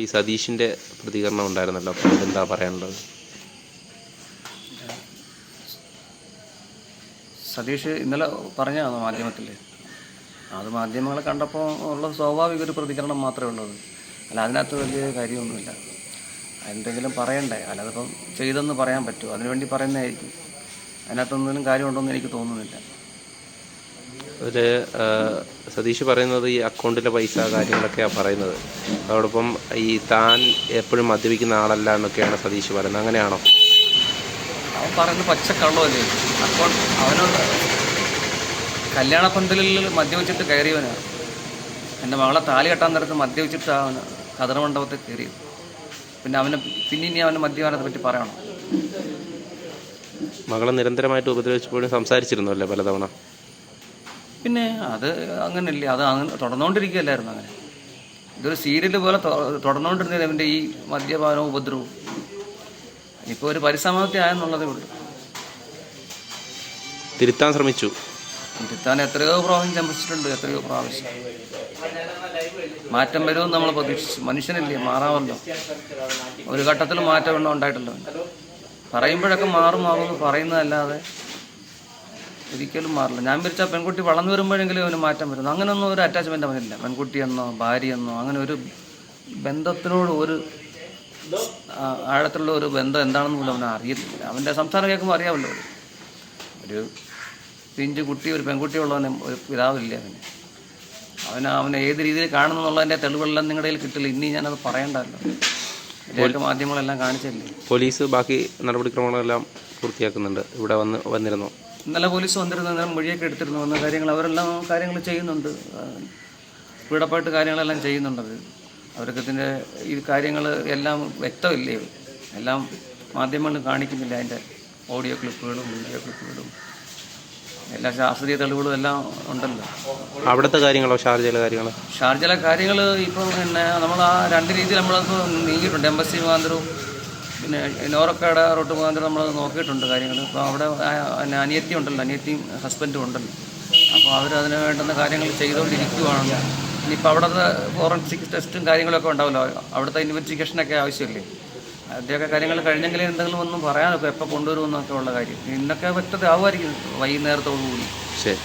ഈ സതീഷിന്റെ പ്രതികരണം ഉണ്ടായിരുന്നല്ലോ? അപ്പോൾ എന്താ പറയാനുള്ളത്? സതീഷ് ഇന്നലെ പറഞ്ഞതാണ് മാധ്യമത്തിൽ അത് മാധ്യമങ്ങളെ കണ്ടപ്പോൾ ഉള്ള സ്വാഭാവിക ഒരു പ്രതികരണം മാത്രമേ ഉള്ളത് അല്ല അതിനകത്ത് വലിയ കാര്യമൊന്നുമില്ല. എന്തെങ്കിലും പറയണ്ടേ? അല്ലാതിപ്പം ചെയ്തെന്ന് പറയാൻ പറ്റുമോ? അതിനുവേണ്ടി പറയുന്നതായിരിക്കും. അതിനകത്തൊന്നും കാര്യമുണ്ടോയെന്ന് എനിക്ക് തോന്നുന്നില്ല. ഒരു സതീഷ് പറയുന്നത് ഈ അക്കൗണ്ടിലെ പൈസ കാര്യങ്ങളൊക്കെയാണ് പറയുന്നത്. അതോടൊപ്പം ഈ താൻ എപ്പോഴും മദ്യപിക്കുന്ന ആളല്ല എന്നൊക്കെയാണ് സതീഷ് പറയുന്നത്. അങ്ങനെയാണോ? അവൻ പറയുന്നത് പച്ചക്കള്ളമല്ലേ. അപ്പോൾ അവനോട് കല്യാണ പന്തലിൽ മദ്യവെച്ചിട്ട് കയറിയവനാണ് എന്റെ മകളെ താലി കെട്ടാൻ നേരത്ത് മദ്യവെച്ചിട്ട് അവന് കതിർമണ്ഡപത്തിൽ കയറിയത് പിന്നെ അവന് പിന്നെ ഇനി അവന് മദ്യപാനത്തെ പറ്റി പറയണം? മകളെ നിരന്തരമായിട്ട് ഉപദ്രവിച്ചപ്പോഴും സംസാരിച്ചിരുന്നല്ലേ പലതവണ? പിന്നെ അത് അങ്ങനെയല്ലേ അത് അങ്ങനെ തുടർന്നുകൊണ്ടിരിക്കുകയല്ലായിരുന്നു അങ്ങനെ. ഇതൊരു സീരിയൽ പോലെ തുടർന്നുകൊണ്ടിരുന്നത് അവന്റെ ഈ മദ്യപാനവും ഉപദ്രവവും. ഇപ്പോൾ ഒരു പരിസമാപ്തി ആയെന്നുള്ളതേ ഉള്ളൂ. തിരുത്താൻ ശ്രമിച്ചു. തിരുത്താൻ എത്രയോ പ്രാവശ്യം ചമ്പിച്ചിട്ടുണ്ട് എത്രയോ പ്രാവശ്യം. മാറ്റം വരുമെന്ന് നമ്മൾ പ്രതീക്ഷിച്ചു. മനുഷ്യനല്ലേ മാറാമല്ലോ. ഒരു ഘട്ടത്തിൽ മാറ്റമൊന്നും ഉണ്ടായിട്ടല്ലോ. പറയുമ്പോഴൊക്കെ മാറും മാറും എന്ന് പറയുന്നതല്ലാതെ ഒരിക്കലും മാറില്ല. ഞാൻ വിരിച്ച പെൺകുട്ടി വളർന്നു വരുമ്പോഴെങ്കിലും അവന് മാറ്റം വരുന്നു. അങ്ങനെയൊന്നും ഒരു അറ്റാച്ച്മെന്റ് അവനില്ല പെൺകുട്ടിയെന്നോ ഭാര്യയെന്നോ അങ്ങനെ ഒരു ബന്ധത്തിനോട് ഒരു ആഴത്തിലുള്ള ഒരു ബന്ധം എന്താണെന്ന് പോലും അവനെ അറിയത്തില്ല. അവന്റെ സംസാരം കേൾക്കുമ്പോൾ അറിയാമല്ലോ ഒരു പിഞ്ചു കുട്ടി ഒരു പെൺകുട്ടി ഉള്ളവനെ ഒരു പിതാവില്ല അവന്? അവന് അവനെ ഏത് രീതിയിൽ കാണുന്നു എന്നുള്ളതിന്റെ തെളിവുകളെല്ലാം നിങ്ങളുടെ കയ്യിൽ കിട്ടില്ല. ഇനി ഞാനത് പറയണ്ടല്ലോ. മാധ്യമങ്ങളെല്ലാം കാണിച്ചല്ലേ? പോലീസ് ബാക്കി നടപടിക്രമങ്ങളെല്ലാം പൂർത്തിയാക്കുന്നുണ്ട്. ഇവിടെ വന്ന് വന്നിരുന്നു. ഇന്നലെ പോലീസ് വന്നിരുന്നു അന്നേരം മൊഴിയൊക്കെ എടുത്തിരുന്നു വന്ന കാര്യങ്ങൾ അവരെല്ലാം കാര്യങ്ങൾ ചെയ്യുന്നുണ്ട്. സ്പീഡപ്പായിട്ട് കാര്യങ്ങളെല്ലാം ചെയ്യുന്നുണ്ടത് അവർക്ക് ഇതിന്റെ ഈ കാര്യങ്ങൾ എല്ലാം വ്യക്തമില്ലേ? എല്ലാം മാധ്യമങ്ങളിൽ കാണിക്കുന്നില്ല അതിന്റെ ഓഡിയോ ക്ലിപ്പുകളും വീഡിയോ ക്ലിപ്പുകളും. എല്ലാ ശാസ്ത്രീയ തെളിവുകളും എല്ലാം ഉണ്ടല്ലോ. അവിടുത്തെ കാര്യങ്ങളോ ഷാർജയിലെ കാര്യങ്ങളോ? ഷാർജയിലെ കാര്യങ്ങൾ ഇപ്പം പിന്നെ നമ്മൾ ആ രണ്ട് രീതിയിൽ നമ്മളത് നീങ്ങിയിട്ടുണ്ട് എംബസി മുഖാന്തരവും പിന്നെ നോറക്കാട് റോട്ട് മുഖാന്തരം നമ്മൾ നോക്കിയിട്ടുണ്ട് കാര്യങ്ങൾ. അപ്പോൾ അവിടെ പിന്നെ അനിയത്തി ഉണ്ടല്ലോ. അനിയത്തിയും ഹസ്ബൻഡും ഉണ്ടല്ലോ അപ്പോൾ അവർ അതിന് വേണ്ടുന്ന കാര്യങ്ങൾ ചെയ്തുകൊണ്ടിരിക്കുവാണ്. ഇനിയിപ്പോൾ അവിടുത്തെ ഫോറൻസിക് ടെസ്റ്റും കാര്യങ്ങളൊക്കെ ഉണ്ടാവുമല്ലോ അവിടുത്തെ ഇൻവെസ്റ്റിഗേഷനൊക്കെ ആവശ്യമില്ലേ? അതിന്റെയൊക്കെ കാര്യങ്ങൾ കഴിഞ്ഞെങ്കിലും എന്തെങ്കിലും ഒന്നും പറയാനൊക്കെ എപ്പോൾ കൊണ്ടുവരുമെന്നൊക്കെ ഉള്ള കാര്യം. ഇന്നൊക്കെ പറ്റത് ആവുമായിരിക്കും വൈകുന്നേരത്തോടു കൂടി. ശരി.